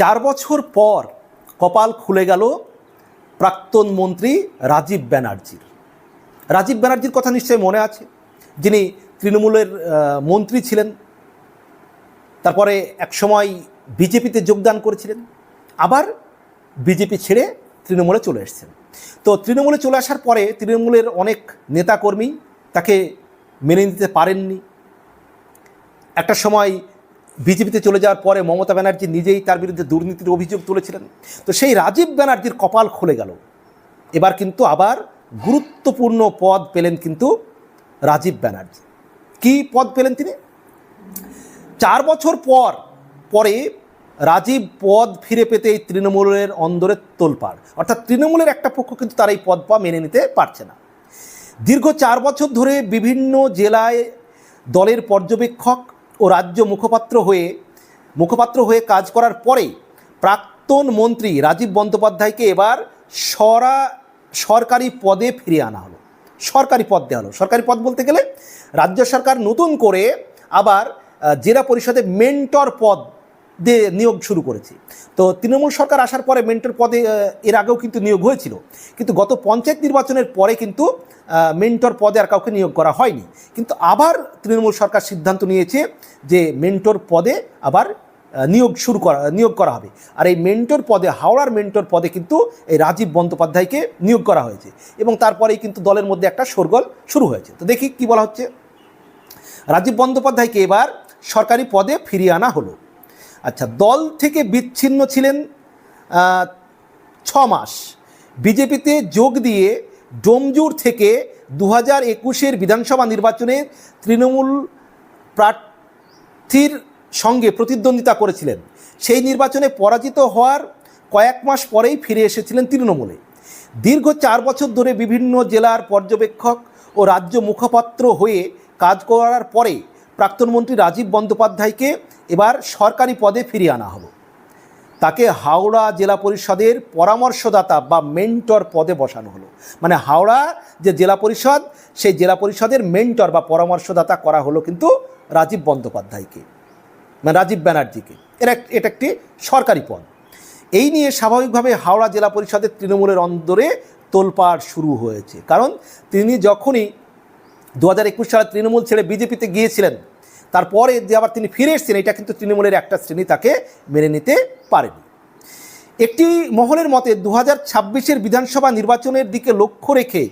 চার বছর পর কপাল খুলে গেল প্রাক্তন মন্ত্রী রাজীব ব্যানার্জির। রাজীব ব্যানার্জির কথা নিশ্চয়ই মনে আছে। যিনি তৃণমূলের মন্ত্রী ছিলেন। তারপরে একসময় বিজেপিতে যোগদান করেছিলেন। আবার বিজেপি ছেড়ে তৃণমূলে চলে এসেছেন। তো তৃণমূলে চলে আসার পরে তৃণমূলের অনেক নেতাকর্মী তাকে মেনে নিতে পারেননি। একটা সময় বিজেপিতে চলে যাওয়ার পরে মমতা ব্যানার্জি নিজেই তার বিরুদ্ধে দুর্নীতির অভিযোগ তুলেছিলেন। তো সেই রাজীব ব্যানার্জির কপাল খুলে গেল। এবার কিন্তু আবার গুরুত্বপূর্ণ পদ পেলেন কিন্তু রাজীব ব্যানার্জি। কি পদ পেলেন তিনি? চার বছর পর, পরে রাজীব পদ ফিরে পেতে এই তৃণমূলের অন্দরে তোলপাড়। অর্থাৎ তৃণমূলের একটা পক্ষ কিন্তু তার এই পদ পা মেনে নিতে পারছে না। দীর্ঘ চার বছর ধরে বিভিন্ন জেলায় দলের পর্যবেক্ষক ও রাজ্য মুখপাত্র হয়ে মুখপাত্র হয়ে কাজ করার পরে প্রাক্তন মন্ত্রী রাজীব বন্দ্যোপাধ্যায়কে এবার সরা, সরকারি পদে ফিরিয়ে আনা হলো। সরকারি পদ দেওয়া হলো। সরকারি পদ বলতে গেলে রাজ্য সরকার নতুন করে আবার জেলা পরিষদে মেন্টর পদ দিয়ে নিয়োগ শুরু করেছে। তো তৃণমূল সরকার আসার পরে মেন্টর পদে এর আগেও কিন্তু নিয়োগ হয়েছিল। কিন্তু গত পঞ্চায়েত নির্বাচনের পরে কিন্তু মেন্টর পদে আর কাউকে নিয়োগ করা হয়নি। কিন্তু আবার তৃণমূল সরকার সিদ্ধান্ত নিয়েছে যে মেন্টর পদে আবার নিয়োগ শুরু করা, নিয়োগ করা হবে। আর এই মেন্টর পদে, হাওড়ার মেন্টর পদে কিন্তু এই রাজীব বন্দ্যোপাধ্যায়কে নিয়োগ করা হয়েছে। এবং তারপরেই কিন্তু দলের মধ্যে একটা শোরগোল শুরু হয়েছে। তো দেখি কি বলা হচ্ছে। রাজীব বন্দ্যোপাধ্যায়কে এবার সরকারি পদে ফিরিয়ে আনা হলো। আচ্ছা দল থেকে বিচ্ছিন্ন ছিলেন ছ মাস বিজেপিতে যোগ দিয়ে ডোমজুর থেকে দু হাজার একুশের বিধানসভা নির্বাচনে তৃণমূল প্রার্থীর সঙ্গে প্রতিদ্বন্দ্বিতা করেছিলেন। সেই নির্বাচনে পরাজিত হওয়ার কয়েক মাস পরেই ফিরে এসেছিলেন তৃণমূলে। দীর্ঘ চার বছর ধরে বিভিন্ন জেলার পর্যবেক্ষক ও রাজ্য মুখপাত্র হয়ে কাজ করার পরে প্রাক্তন মন্ত্রী রাজীব বন্দ্যোপাধ্যায়কে এবার সরকারি পদে ফিরিয়ে আনা হলো। তাকে হাওড়া জেলা পরিষদের পরামর্শদাতা বা মেন্টর পদে বসানো হলো। মানে হাওড়া যে জেলা পরিষদ, সেই জেলা পরিষদের মেন্টর বা পরামর্শদাতা করা হলো কিন্তু রাজীব বন্দ্যোপাধ্যায়কে মানে রাজীব ব্যানার্জিকে। এরা এটা একটি সরকারি পদ। এই নিয়ে স্বাভাবিকভাবে হাওড়া জেলা পরিষদের তৃণমূলের অন্দরে তোলপাড় শুরু হয়েছে। কারণ তিনি যখনই দু হাজার একুশ সালে তৃণমূল ছেড়ে বিজেপিতে গিয়েছিলেন তারপরে যে আবার তিনি ফিরে এসেছেন, এটা কিন্তু তৃণমূলের একটা শ্রেণি তাকে মেনে নিতে পারেনি। একটি মহলের মতে দু হাজার বিধানসভা নির্বাচনের দিকে লক্ষ্য রেখে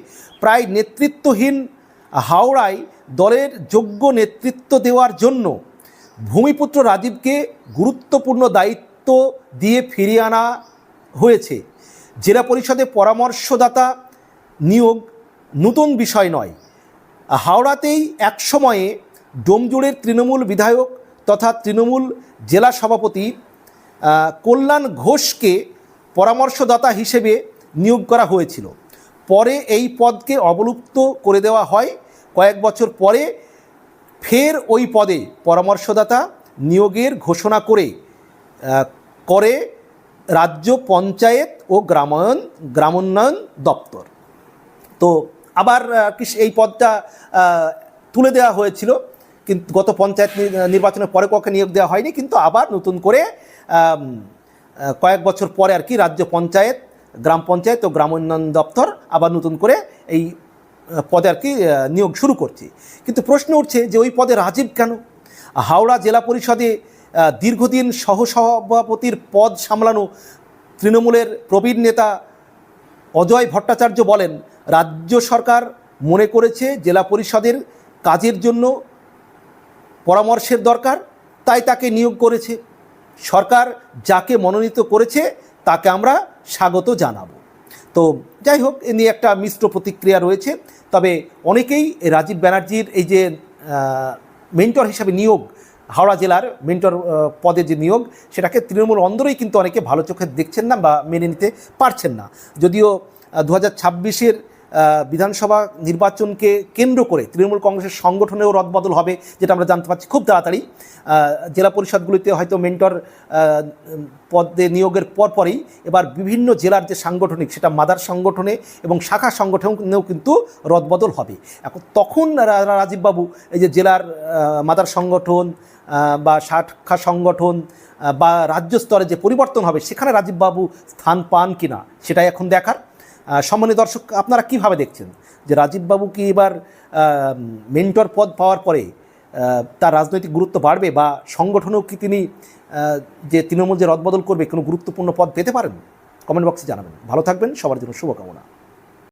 প্রায় নেতৃত্বহীন হাওড়ায় দলের যোগ্য নেতৃত্ব দেওয়ার জন্য ভূমিপুত্র রাজীবকে গুরুত্বপূর্ণ দায়িত্ব দিয়ে ফিরিয়ে আনা হয়েছে। জেলা পরিষদে পরামর্শদাতা নিয়োগ নতুন বিষয় নয়। হাওড়াতেই এক সময়ে ডোমজুড়ের তৃণমূল বিধায়ক তথা তৃণমূল জেলা সভাপতি কল্যাণ ঘোষকে পরামর্শদাতা হিসেবে নিয়োগ করা হয়েছিল। পরে এই পদকে অবলুপ্ত করে দেওয়া হয়। কয়েক বছর পরে ফের ওই পদে পরামর্শদাতা নিয়োগের ঘোষণা করে করে রাজ্য পঞ্চায়েত ও গ্রামায়ণ, গ্রামোন্নয়ন দপ্তর। তো আবার এই পদটা তুলে দেওয়া হয়েছিল। কিন্তু গত পঞ্চায়েত নির্বাচনের পরে কাউকে নিয়োগ দেওয়া হয়নি, কিন্তু আবার নতুন করে কয়েক বছর পরে আর কি রাজ্য পঞ্চায়েত, গ্রাম পঞ্চায়েত ও গ্রাম উন্নয়ন দপ্তর আবার নতুন করে এই পদে আর কি নিয়োগ শুরু করছে। কিন্তু প্রশ্ন উঠছে যে ওই পদে রাজীব কেন? হাওড়া জেলা পরিষদে দীর্ঘদিন সহসভাপতির পদ সামলানো তৃণমূলের প্রবীণ নেতা অজয় ভট্টাচার্য বলেন, রাজ্য সরকার মনে করেছে জেলা পরিষদের কাজের জন্য পরামর্শের দরকার, তাই তাকে নিয়োগ করেছে। সরকার যাকে মনোনীত করেছে, তাকে আমরা স্বাগত জানাব। তো যাই হোক, এ নিয়ে একটা মিশ্র প্রতিক্রিয়া রয়েছে। তবে অনেকেই রাজীব ব্যানার্জির এই যে মেন্টর হিসাবে নিয়োগ, হাওড়া জেলার মেন্টর পদে যে নিয়োগ, সেটাকে তৃণমূল অন্দরেই কিন্তু অনেকে ভালো চোখে দেখছেন না বা মেনে নিতে পারছেন না। যদিও দু হাজার বিধানসভা নির্বাচনকে কেন্দ্র করে তৃণমূল কংগ্রেসের সংগঠনেও রদবদল হবে, যেটা আমরা জানতে পারছি খুব তাড়াতাড়ি। জেলা পরিষদগুলিতে হয়তো মেন্টর পদে নিয়োগের পরপরই এবার বিভিন্ন জেলার যে সাংগঠনিক, সেটা মাদার সংগঠনে এবং শাখা সংগঠনেও কিন্তু রদবদল হবে। এখন তখন রাজীববাবু, এই যে জেলার মাদার সংগঠন বা শাখা সংগঠন বা রাজ্য স্তরে যে পরিবর্তন হবে, সেখানে রাজীববাবু স্থান পান কিনা, সেটাই এখন দেখার। আহ, সম্মানীয় দর্শক আপনারা কীভাবে দেখছেন যে রাজীববাবু কি এবার মেন্টর পদ পাওয়ার পরে তার রাজনৈতিক গুরুত্ব বাড়বে বা সংগঠনেও কি তিনি যে তৃণমূল যে রদবদল করবে কোনো গুরুত্বপূর্ণ পদ পেতে পারেন? কমেন্ট বক্সে জানাবেন। ভালো থাকবেন সবার জন্য শুভকামনা।